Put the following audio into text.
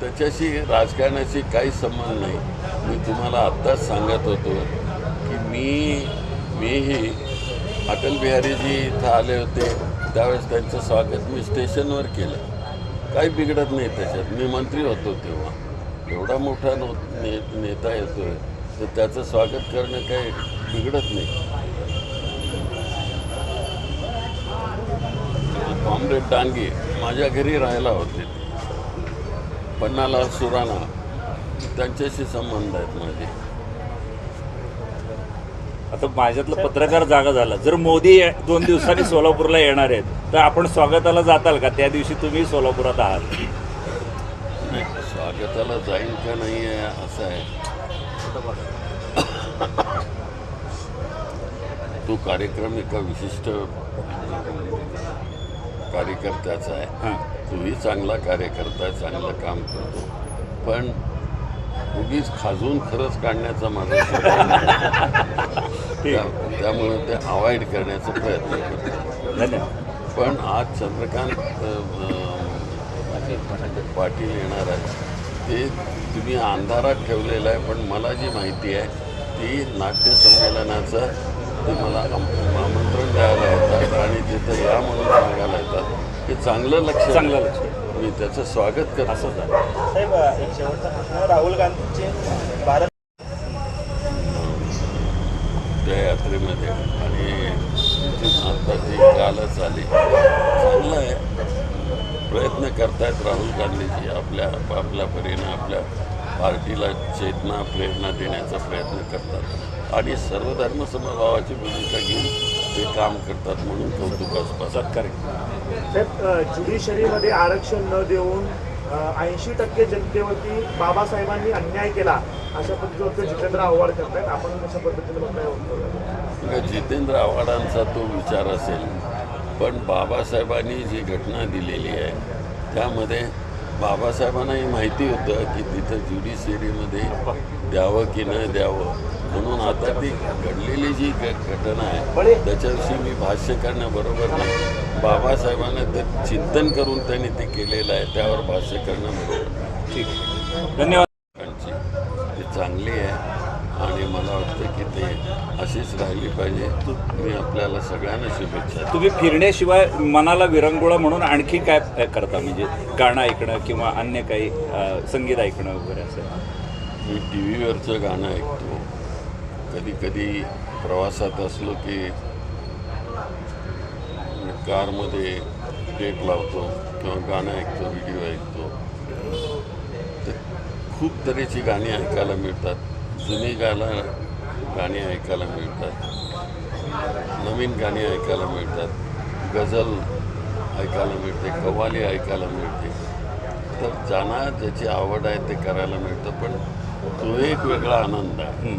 त्याच्याशी राजकारणाशी काही संबंध नाही. मी तुम्हाला आत्ताच सांगत होतो की मी मीही अटल बिहारीजी इथं आले होते त्यावेळेस त्यांचं स्वागत मी स्टेशनवर केलं. काही बिघडत नाही त्याच्यात. मी मंत्री होतो तेव्हा. एवढा मोठा नो ने नेता येतो आहे तर त्याचं स्वागत करणं काही बिघडत नाही. कॉम्रेड डांगे माझ्या घरी राहायला होते. पन्नाला सुराणा त्यांच्याशी संबंध आहेत माझे. आता माझ्यातलं पत्रकार जागा झाला. जर मोदी दोन दिवसांनी सोलापूरला येणार आहेत तर आपण स्वागताला जाताल का? त्या दिवशी तुम्ही सोलापुरात आहात. नाही स्वागताला जाईल का नाही आहे असं आहे. तो कार्यक्रम एका विशिष्ट कार्यकर्त्याचा आहे. हां तोही चांगला कार्यकर्ता आहे चांगलं काम करतो. पण उगीच खाजून खरंच काढण्याचा माझा त्यामुळं ते अवॉइड करण्याचा प्रयत्न करतो. पण आज चंद्रकांत पाटील येणार आहेत. ते तुम्ही अंधारात ठेवलेलं आहे पण मला जी माहिती आहे ती नाट्य संमेलनाचं ते मला आणि तिथं या म्हणून सांगायला येतात हे चांगलं लक्ष चांगलं लक्ष. मी त्याचं स्वागत करतो. असं साहेब एक शेवटचा प्रश्न. राहुल गांधींचे भारत त्या यात्रेमध्ये आणि आता ती कालच आली चांगलं आहे. प्रयत्न करतायत राहुल गांधीजी आपल्या आपल्या परीनं आपल्या पार्टीला चेतना प्रेरणा देण्याचा प्रयत्न करतात. आणि सर्व धर्मसमभावाची भूमिका घेऊन ते काम करतात म्हणून कौतुकास्पद साहेब ज्युडिशरीमध्ये आरक्षण न देऊन ऐंशी टक्के जनतेवरती बाबासाहेबांनी अन्याय केला अशा पद्धतीवर जितेंद्र आव्हाड करतायत. आपण कशा पद्धतीने का जितेंद्र आव्हाडांचा तो विचार असेल पण बाबासाहेबांनी जी घटना दिलेली आहे त्यामध्ये बाबासाहेबांनाही माहिती होतं की तिथं ज्युडिशियरीमध्ये द्यावं की न द्यावं. म्हणून आता ती घडलेली जी घटना आहे त्याच्याविषयी मी भाष्य करणं बरोबर नाही. बाबासाहेबांना ते चिंतन करून त्यांनी ते केलेलं आहे त्यावर भाष्य करणं बरोबर. नाही. ठीक धन्यवाद. ती चांगली आहे. आणि मला वाटतं की ते अशीच राहिली पाहिजे. मी आपल्याला सगळ्यांना शुभेच्छा. तुम्ही फिरण्याशिवाय मनाला विरंगुळा म्हणून आणखी काय करता? म्हणजे गाणं ऐकणं किंवा अन्य काही संगीत ऐकणं वगैरे असं? मी टी व्हीवरचं गाणं ऐकतो. कधी कधी प्रवासात असलो की कारमध्ये टेप लावतो किंवा गाणं ऐकतो व्हिडिओ ऐकतो. तर खूप तऱ्हेची गाणी ऐकायला मिळतात. जुनी गाणं गाणी ऐकायला मिळतात. नवीन गाणी ऐकायला मिळतात. गझल ऐकायला मिळते कव्वाली ऐकायला मिळते. तर ज्यांना ज्याची आवड आहे ते करायला मिळतं पण तो एक वेगळा आनंद आहे.